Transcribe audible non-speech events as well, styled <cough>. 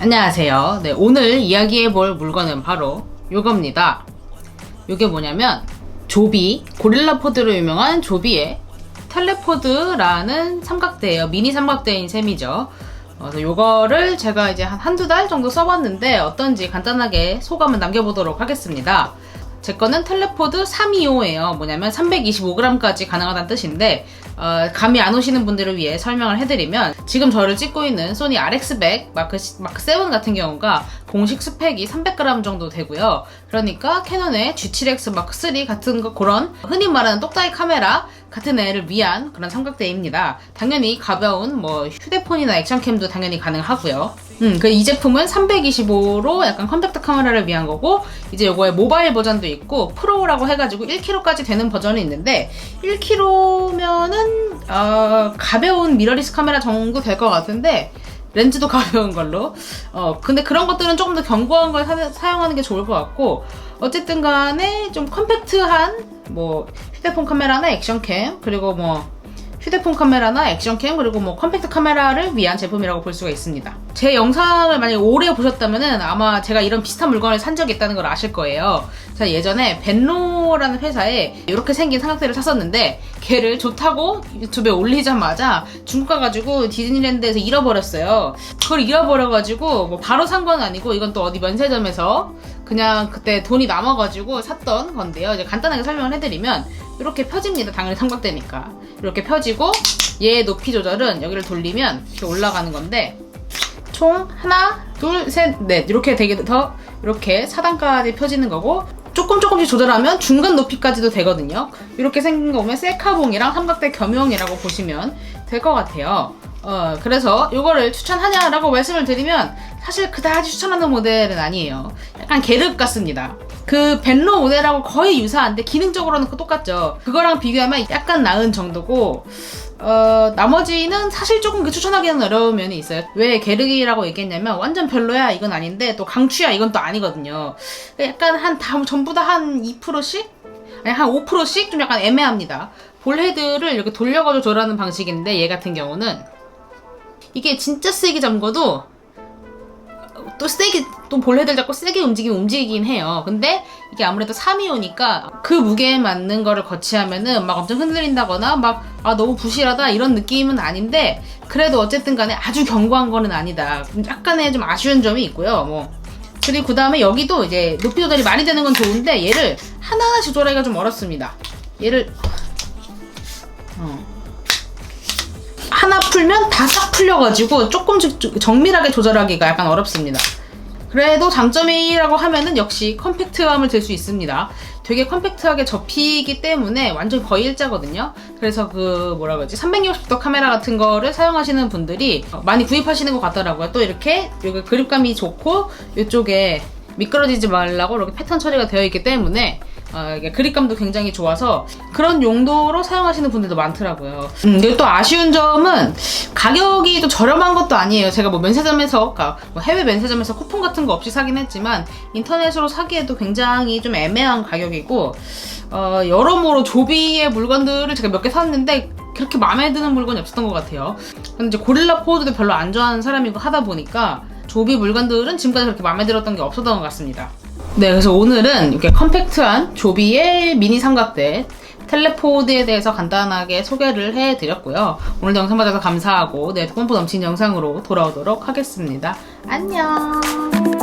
안녕하세요. 네, 오늘 이야기해 볼 물건은 바로 요겁니다. 요게 뭐냐면 조비, 고릴라 포드로 유명한 조비의 텔레포드라는 삼각대예요. 미니 삼각대인 셈이죠. 어, 그래서 요거를 제가 이제 한 한두 달 정도 써봤는데 어떤지 간단하게 소감을 남겨보도록 하겠습니다. 제 거는 텔레포드 325예요. 뭐냐면 325g까지 가능하다는 뜻인데 어, 감이 안 오시는 분들을 위해 설명을 해드리면 지금 저를 찍고 있는 소니 RX100 마크, 마크 7 같은 경우가 공식 스펙이 300g 정도 되고요. 그러니까 캐논의 G7X 마크 3 같은 거 그런 흔히 말하는 똑딱이 카메라 같은 애를 위한 그런 삼각대입니다. 당연히 가벼운 뭐 휴대폰이나 액션캠도 당연히 가능하고요. 음, 그 이 제품은 325로 약간 컴팩트 카메라를 위한 거고 이제 요거에 모바일 버전도 있고 프로라고 해가지고 1kg까지 되는 버전이 있는데 1kg면은 어, 가벼운 미러리스 카메라 정도 될 것 같은데 렌즈도 <laughs> 가벼운 걸로 어 근데 그런 것들은 조금 더 견고한 걸 사, 사용하는 게 좋을 것 같고 어쨌든 간에 좀 컴팩트한 뭐 휴대폰 카메라나 액션캠 그리고 뭐 휴대폰 카메라나 액션캠 그리고 뭐 컴팩트 카메라를 위한 제품이라고 볼 수가 있습니다. 제 영상을 만약에 오래 보셨다면은 아마 제가 이런 비슷한 물건을 산 적이 있다는 걸 아실 거예요. 제가 예전에 벤로라는 회사에 이렇게 생긴 삼각대를 샀었는데 걔를 좋다고 유튜브에 올리자마자 중국 가가지고 디즈니랜드에서 잃어버렸어요. 그걸 잃어버려가지고 뭐 바로 산 건 아니고 이건 또 어디 면세점에서 그냥 그때 돈이 남아가지고 샀던 건데요. 이제 간단하게 설명을 해드리면 이렇게 펴집니다. 당연히 삼각대니까. 이렇게 펴지고 얘의 높이 조절은 여기를 돌리면 이렇게 올라가는 건데 총 하나, 둘, 셋, 넷 이렇게 되게 더 이렇게 4단까지 펴지는 거고 조금 조금씩 조절하면 중간 높이까지도 되거든요. 이렇게 생긴 거 보면 셀카봉이랑 삼각대 겸용이라고 보시면 될 것 같아요. 어, 그래서 이거를 추천하냐라고 말씀을 드리면 사실 그다지 추천하는 모델은 아니에요. 약간 계륵 같습니다. 그 벤로 모델하고 거의 유사한데 기능적으로는 그 똑같죠. 그거랑 비교하면 약간 나은 정도고 어, 나머지는 사실 조금 그 추천하기는 어려운 면이 있어요. 왜 게르기라고 얘기했냐면 완전 별로야 이건 아닌데 또 강추야 이건 또 아니거든요. 약간 한 다, 전부 다 한 2%씩? 아니 한 5%씩 좀 약간 애매합니다. 볼헤드를 이렇게 돌려가지고 조절하는 방식인데 얘 같은 경우는 이게 진짜 세게 잠궈도 또 세게 또 볼헤드를 잡고 세게 움직이면 움직이긴 해요. 근데 이게 아무래도 325니까 그 무게에 맞는 거를 거치하면은 막 엄청 흔들린다거나 막 아 너무 부실하다 이런 느낌은 아닌데 그래도 어쨌든 간에 아주 견고한 거는 아니다. 약간의 좀 아쉬운 점이 있고요. 뭐 그리고 그 다음에 여기도 이제 높이 조절이 많이 되는 건 좋은데 얘를 하나하나 조절하기가 좀 어렵습니다. 얘를 어. 하나 풀면 다 싹 풀려가지고 조금씩 정밀하게 조절하기가 약간 어렵습니다. 그래도 장점이라고 하면은 역시 컴팩트함을 들 수 있습니다. 되게 컴팩트하게 접히기 때문에 완전 거의 일자거든요. 그래서 그 뭐라 그러지 360도 카메라 같은 거를 사용하시는 분들이 많이 구입하시는 것 같더라고요. 또 이렇게 여기 그립감이 좋고 이쪽에 미끄러지지 말라고 이렇게 패턴 처리가 되어 있기 때문에 어, 그립감도 굉장히 좋아서 그런 용도로 사용하시는 분들도 많더라고요. 음, 그리고 또 아쉬운 점은 가격이 또 저렴한 것도 아니에요. 제가 뭐 면세점에서, 그러니까 뭐 해외 면세점에서 쿠폰 같은 거 없이 사긴 했지만 인터넷으로 사기에도 굉장히 좀 애매한 가격이고 어, 여러모로 조비의 물건들을 제가 몇 개 샀는데 그렇게 마음에 드는 물건이 없었던 것 같아요. 근데 이제 고릴라 포드도 별로 안 좋아하는 사람이고 하다 보니까 조비 물건들은 지금까지 그렇게 마음에 들었던 게 없었던 것 같습니다. 네, 그래서 오늘은 이렇게 컴팩트한 조비의 미니 삼각대 텔레포드에 대해서 간단하게 소개를 해드렸고요. 오늘도 영상 봐주셔서 감사하고 네, pom프 넘치는 영상으로 돌아오도록 하겠습니다. 안녕!